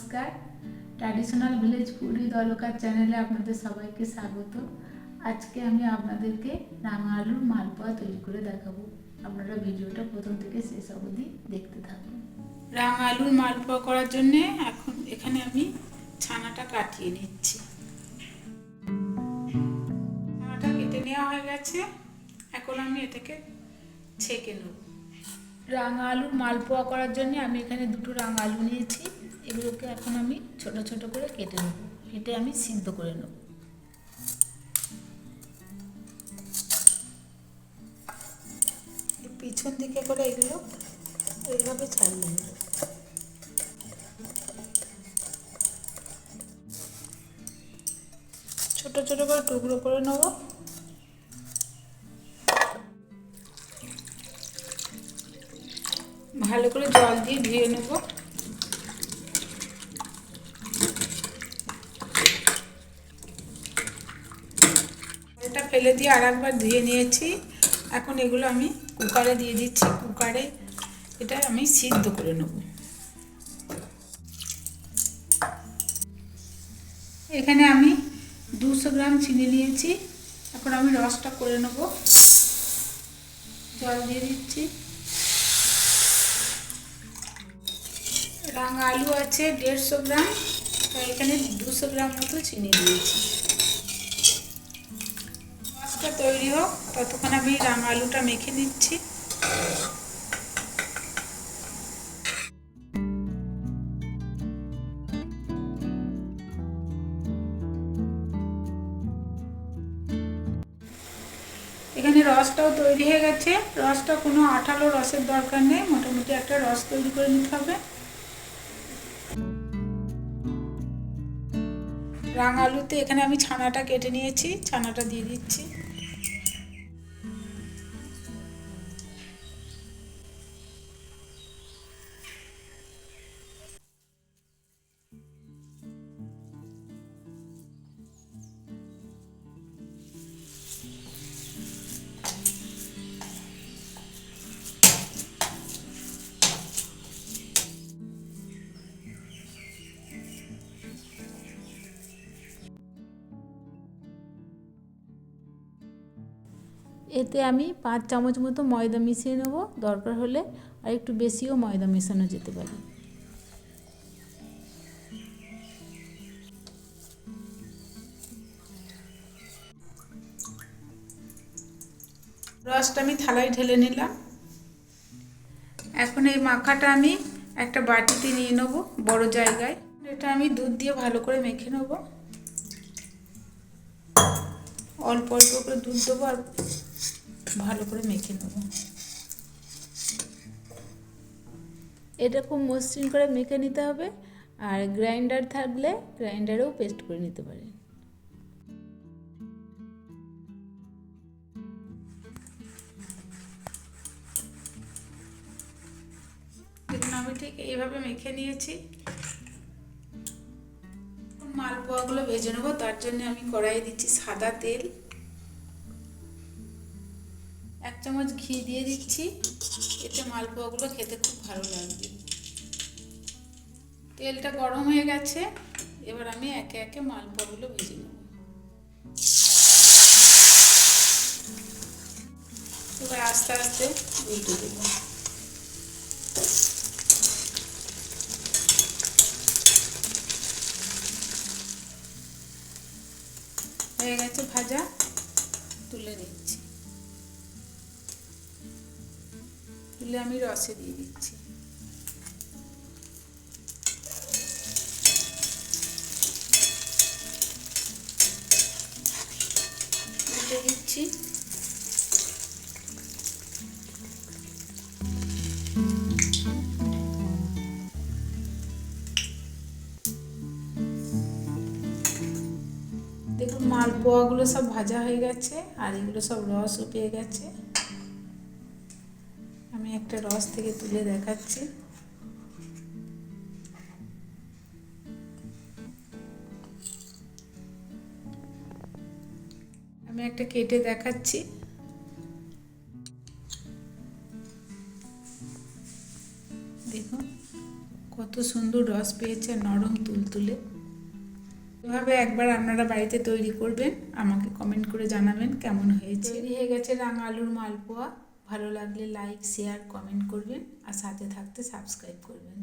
নমস্কার। Traditional village foodie দলকার চ্যানেলে আপনাদের সবাইকে স্বাগত। আজকে আমি আপনাদেরকে রাঙা আলুর মালপোয়া তৈরি করে দেখাবো। আপনারা ভিডিওটা প্রথম থেকে শেষ অবধি দেখতে থাকুন। রাঙা আলুর মালপোয়া করার জন্য এখন এখানে আমি ছানাটা কাটিয়ে নিচ্ছি। ছানাটা কেটে নেওয়া হয়ে গেছে। এখন আমি এটাকে ছেঁকে নেব। রাঙা আলুর মালপোয়া করার জন্য আমি এখানে দুটো রাঙা আলু নিয়েছি। এগুলোকে এখন আমি ছোট ছোট করে কেটে নেব। কেটে আমি সিদ্ধ করে নেব। পিছন দিকে করে এগুলো এইভাবে ছাড়িয়ে নেব ছোট ছোট করে টুকরো করে নেব। ভালো করে জল দিয়ে ধুয়ে নেব। জলটা ফেলে দিয়ে আর একবার ধুয়ে নিয়েছি। এখন এগুলো আমি কুকারে দিয়ে দিচ্ছি। কুকারে এটা আমি সিদ্ধ করে নেব। এখানে আমি দুশো গ্রাম চিনি নিয়েছি। এখন আমি রসটা করে নেব। জল দিয়ে দিচ্ছি। রাঙা আলু আছে দেড়শো গ্রাম। তো এখানে দুশো গ্রাম মতো চিনি দিয়েছি। মাছটা তৈরি হোক। ততক্ষণ আমি রাঙা আলুটা মেখে নিচ্ছি। এখানে রসটাও তৈরি হয়ে গেছে। রসটা কোনো আঠালো রসের দরকার নেই। মোটামুটি একটা রস তৈরি করে নিতে হবে। রাঙা আলুতে এখানে আমি ছানাটা কেটে নিয়েছি। ছানাটা দিয়ে দিচ্ছি। এতে আমি পাঁচ চামচ মতো ময়দা মিশিয়ে নেব। দরকার হলে আর একটু বেশিও ময়দা মেশানো যেতে পারে। রসটা আমি থালায় ঢেলে নিলাম। এখন এই মাখাটা আমি একটা বাটিতে নিয়ে নেব বড় জায়গায়। এটা আমি দুধ দিয়ে ভালো করে মেখে নেব। অল্প অল্প করে দুধ দেবো আর ভালো করে মেখে নেব। এটা খুব মসৃণ করে মেখে নিতে হবে আর গ্রাইন্ডার থাকলে গ্রাইন্ডারেও পেস্ট করে নিতে পারেন। দেখুন আমি ঠিক এইভাবে মেখে নিয়েছি। মালপোয়াগুলো ভেজে নেব তার জন্য আমি কড়াইয়ে দিচ্ছি সাদা তেল। এক চামচ ঘি দিয়ে দিচ্ছি। এতে মালপোয়াগুলো খেতে খুব ভালো লাগবে। তেলটা গরম হয়ে গেছে। এবার আমি একে একে মালপোয়াগুলো ভেজে নেব। এবার আস্তে আস্তে উল্টে দেবো। হয়ে গেছে ভাজা। তুলে নিচ্ছি। তুলে আমি রসে দিয়ে দিচ্ছি। দিচ্ছি। দেখুন, মালপোয়াগুলো সব ভাজা হয়ে গেছে আর এগুলো সব রসও পেয়ে গেছে। আমি একটা রস থেকে তুলে দেখাচ্ছি। আমি একটা কেটে দেখাচ্ছি। দেখুন, কত সুন্দর রস পেয়েছে নরম তুলতুলে। এভাবে একবার আপনারা বাড়িতে তৈরি করবেন, আমাকে কমেন্ট করে জানাবেন কেমন হয়েছে। তৈরি হয়ে গেছে রাঙা আলুর মালপোয়া। ভালো লাগলে লাইক শেয়ার কমেন্ট করবেন আর সাথে থাকতে সাবস্ক্রাইব করবেন।